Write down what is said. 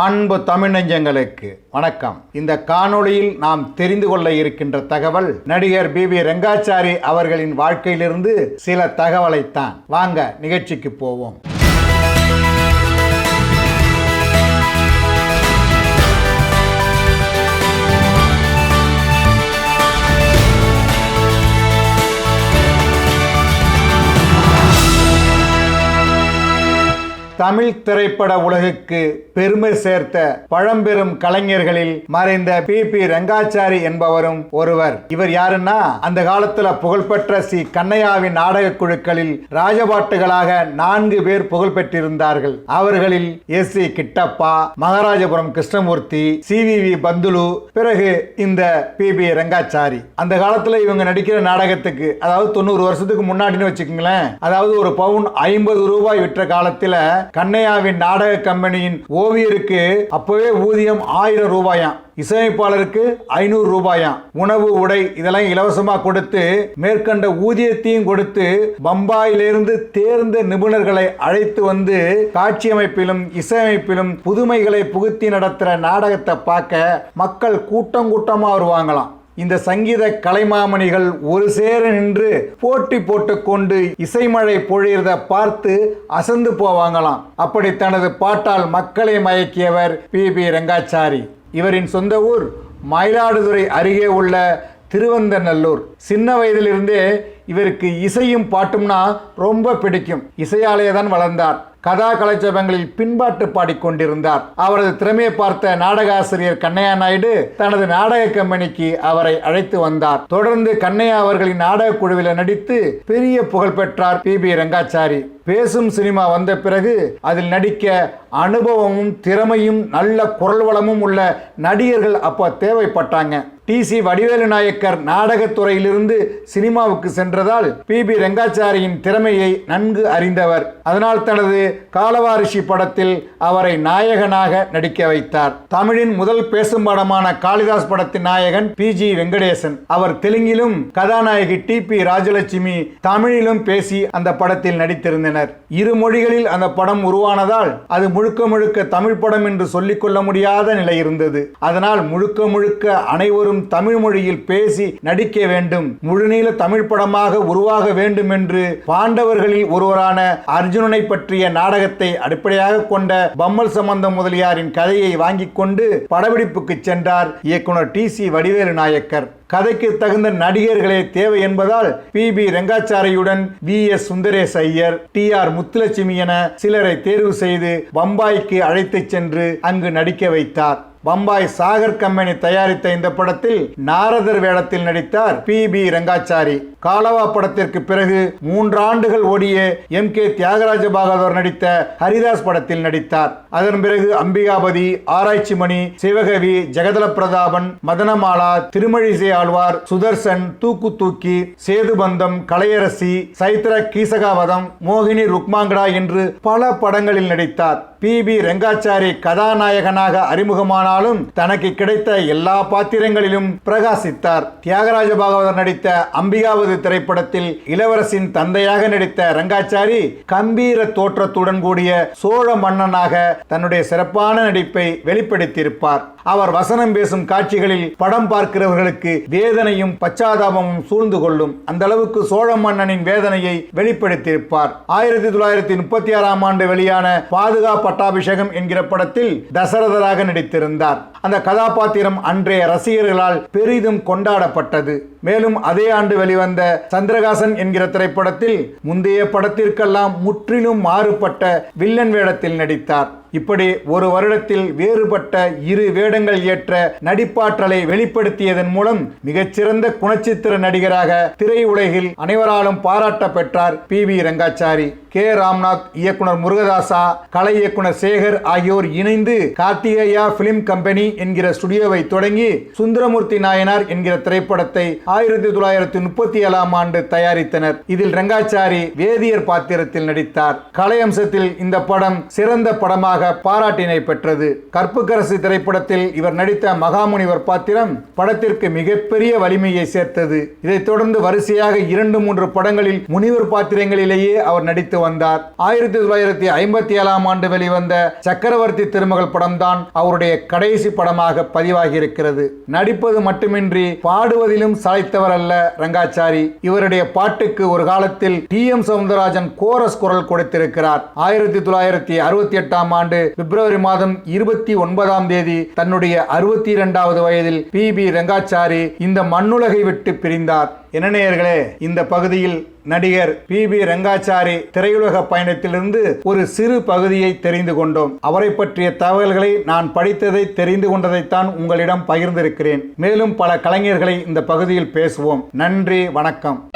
அன்பு தமிழ் நெஞ்சங்களுக்கு வணக்கம். இந்த காணொளியில் நாம் தெரிந்து கொள்ள இருக்கின்ற தகவல் நடிகர் பி. வி. ரெங்காச்சாரி அவர்களின் வாழ்க்கையிலிருந்து சில தகவலைத்தான். வாங்க நிகழ்ச்சிக்கு போவோம். தமிழ் திரைப்பட உலகுக்கு பெருமை சேர்த்த பழம்பெரும் கலைஞர்களில் மறைந்த பி. பி. ரங்காச்சாரி என்பவரும் ஒருவர். இவர் யாருன்னா அந்த காலத்துல புகழ்பெற்ற சி. கண்ணையாவின் நாடக குழுக்களில் ராஜபாட்டுகளாக நான்கு பேர் புகழ் பெற்றிருந்தார்கள். அவர்களில் S. C. Kittappa Maharajapuram Krishnamurthy C. V. V. Panthulu பிறகு இந்த பி. பி. ரங்காச்சாரி. அந்த காலத்துல இவங்க நடிக்கிற நாடகத்துக்கு அதாவது தொண்ணூறு வருஷத்துக்கு முன்னாடின்னு வச்சுக்கோங்களேன் அதாவது ஒரு பவுன் ஐம்பது ரூபாய் விற்ற காலத்துல கண்ணையாவின் நாடக கம்பெனியின் ஓவியருக்கு அப்பவே ஊதியம் ஆயிரம் ரூபாயாம். இசையமைப்பாளருக்கு ஐநூறு ரூபாயாம். உணவு உடை இதெல்லாம் இலவசமா கொடுத்து மேற்கண்ட ஊதியத்தையும் கொடுத்து பம்பாயிலிருந்து தேர்ந்த நிபுணர்களை அழைத்து வந்து காட்சியமைப்பிலும் இசையமைப்பிலும் புதுமைகளை புகுத்தி நடத்துகிற நாடகத்தை பார்க்க மக்கள் கூட்டம் கூட்டமாக வருவாங்களாம். இந்த சங்கீத கலைமாமணிகள் ஒரு சேர நின்று போட்டி போட்டுக்கொண்டு இசைமழை பொழியறத பார்த்து அசந்து போவாங்களாம். அப்படி தனது பாட்டால் மக்களை மயக்கியவர் பி. பி. ரங்காச்சாரி. இவரின் சொந்த ஊர் மயிலாடுதுறை அருகே உள்ள திருவந்தநல்லூர். சின்ன வயதிலிருந்தே இவருக்கு இசையும் பாட்டும்னா ரொம்ப பிடிக்கும். இசையாலேயே தான் வளர்ந்தார். கதா கலைச்சபங்களில் பின்பாட்டு பாடிக்கொண்டிருந்தார். அவரது திறமையை பார்த்த நாடகாசிரியர் கண்ணையா நாயுடு தனது நாடக கம்பெனிக்கு அவரை அழைத்து வந்தார். தொடர்ந்து கண்ணையா அவர்களின் நாடக குழுவில் நடித்து பெரிய புகழ் பெற்றார் பி. பி. ரங்காச்சாரி. பேசும் சினிமா வந்த பிறகு அதில் நடிக்க அனுபவமும் திறமையும் நல்ல குரல் வளமும் உள்ள நடிகர்கள் அப்போ தேவைப்பட்டாங்க. டி சி வடிவேலு நாயக்கர் நாடகத்துறையிலிருந்து சினிமாவுக்கு சென்றதால் பி. பி. ரெங்காச்சாரியின் திறமையை நன்கு அறிந்தவர். அதனால் தனது காலவாரிஷி படத்தில் அவரை நாயகனாக நடிக்க வைத்தார். தமிழின் முதல் பேசும் படமான காளிதாஸ் படத்தின் நாயகன் பி. ஜி. வெங்கடேசன். அவர் தெலுங்கிலும் கதாநாயகி டி. பி. ராஜலட்சுமி தமிழிலும் பேசி அந்த படத்தில் நடித்திருந்தனர். இரு மொழிகளில் அந்த படம் உருவானதால் அது முழுக்க முழுக்க தமிழ் படம் என்று சொல்லிக்கொள்ள முடியாத நிலை இருந்தது. அதனால் முழுக்க முழுக்க அனைவரும் தமிழ் மொழியில் பேசி நடிக்க வேண்டும். முழுநீள தமிழ் படமாக உருவாக வேண்டும் என்று பாண்டவர்களில் ஒருவரான அர்ஜுனனை பற்றிய நாடகத்தை அடிப்படையாக கொண்ட பம்மல் சம்பந்தம் முதலியாரின் கதையை வாங்கிக் கொண்டு படப்பிடிப்புக்கு சென்றார் இயக்குனர் டி சி வடிவேலு நாயக்கர். கதைக்கு தகுந்த நடிகர்களே தேவை என்பதால் P B ரெங்காச்சாரியுடன் V S Sundaresh Iyer T R Muthulakshmi என சிலரை தேர்வு செய்து பம்பாய்க்கு அழைத்துச் சென்று அங்கு நடிக்க வைத்தார். பம்பாய் சாகர் கம்பெனி தயாரித்த இந்த படத்தில் நாரதர் வேடத்தில் நடித்தார் பி பி ரங்காச்சாரி. காலவா படத்திற்கு பிறகு மூன்றாண்டுகள் ஓடிய எம் கே தியாகராஜ பாகவதர் நடித்த ஹரிதாஸ் படத்தில் நடித்தார். அதன் பிறகு அம்பிகாபதி ஆராய்ச்சி மணி சிவகவி ஜெகதல பிரதாபன் மதனமாலா திருமழிசை ஆழ்வார் சுதர்சன் தூக்கு தூக்கி சேதுபந்தம் கலையரசி சைத்திர கீசகாவதம் மோகினி ருக்மாங்கடா என்று பல படங்களில் நடித்தார். பி பி ரெங்காச்சாரி கதாநாயகனாக அறிமுகமான ஆனாலும் தனக்கு கிடைத்த எல்லா பாத்திரங்களிலும் பிரகாசித்தார். தியாகராஜ பாகவதர் நடித்த அம்பிகாவது திரைப்படத்தில் இளவரசின் தந்தையாக நடித்த ரங்காச்சாரி கம்பீர தோற்றத்துடன் கூடிய சோழ மன்னனாக தன்னுடைய சிறப்பான நடிப்பை வெளிப்படுத்தியிருப்பார். அவர் வசனம் பேசும் காட்சிகளில் படம் பார்க்கிறவர்களுக்கு வேதனையும் பச்சாதாபமும் சூழ்ந்து கொள்ளும் அந்த அளவுக்கு சோழ மன்னனின் வேதனையை வெளிப்படுத்தியிருப்பார். ஆயிரத்தி தொள்ளாயிரத்தி முப்பத்தி ஆறாம் ஆண்டு வெளியான பாதுகா பட்டாபிஷேகம் என்கிற படத்தில் தசரதராக நடித்திருந்தார். அந்த கதாபாத்திரம் அன்றைய ரசிகர்களால் பெரிதும் கொண்டாடப்பட்டது. மேலும் அதே ஆண்டு வெளிவந்த சந்திரகாசன் என்கிற திரைப்படத்தில் முந்தைய படத்திற்கெல்லாம் முற்றிலும் மாறுபட்ட வில்லன் வேடத்தில் நடித்தார். இப்படி ஒரு வருடத்தில் வேறுபட்ட இரு வேடங்கள் ஏற்ற நடிப்பாற்றலை வெளிப்படுத்தியதன் மூலம் மிகச்சிறந்த குணச்சித்திர நடிகராக திரையுலகில் அனைவராலும் பாராட்ட பெற்றார் P V Rangachari. K. Ramnath இயக்குனர் முருகதாசா கலை இயக்குனர் சேகர் ஆகியோர் இணைந்து கார்த்திகேயா பிலிம் கம்பெனி என்கிற ஸ்டுடியோவை தொடங்கி சுந்தரமூர்த்தி நாயனார் என்கிற திரைப்படத்தை ஆயிரத்தி தொள்ளாயிரத்தி முப்பத்தி ஏழாம் ஆண்டு தயாரித்தனர். இதில் ரங்காச்சாரி வேதியர் பாத்திரத்தில் நடித்தார். கலை அம்சத்தில் இந்த படம் சிறந்த படமாக படமாக பாராட்டினை பெற்றது. கற்புக்கரசு திரைப்படத்தில் இவர் நடித்த மகாமுனிவர் பாத்திரம் படத்திற்கு மிகப்பெரிய வலிமையை சேர்த்தது. இதைத் தொடர்ந்து வரிசையாக இரண்டு மூன்று படங்களில் முனிவர் பாத்திரங்களிலேயே அவர் நடித்து வந்தார். ஆயிரத்தி தொள்ளாயிரத்தி ஐம்பத்தி ஏழாம் ஆண்டு வெளிவந்த சக்கரவர்த்தி திருமகள் படம்தான் அவருடைய கடைசி படமாக பதிவாகி இருக்கிறது நடிப்பது மட்டுமின்றி பாடுவதிலும் சாய்த்தவர் அல்ல ரங்காச்சாரி. இவருடைய பாட்டுக்கு ஒரு காலத்தில் டி எம் சவுந்தரராஜன் கோரஸ் குரல் கொடுத்திருக்கிறார். ஆயிரத்தி தொள்ளாயிரத்தி அறுபத்தி எட்டாம் ஆண்டு பிப்ரவரி மாதம் இருபத்தி ஒன்பதாம் தேதி தன்னுடைய அறுபத்தி இரண்டாவது வயதில் பி. பி. ரங்காச்சாரி இந்த மண்ணுலகை விட்டு பிரிந்தார். என்ன இந்த பகுதியில் நடிகர் பி. பி. ரங்காச்சாரி திரையுலக பயணத்திலிருந்து ஒரு சிறு பகுதியை தெரிந்து கொண்டோம். அவரை பற்றிய தகவல்களை நான் படித்ததை தெரிந்து கொண்டதைத்தான் உங்களிடம் பகிர்ந்திருக்கிறேன். மேலும் பல கலைஞர்களை இந்த பகுதியில் பேசுவோம். நன்றி வணக்கம்.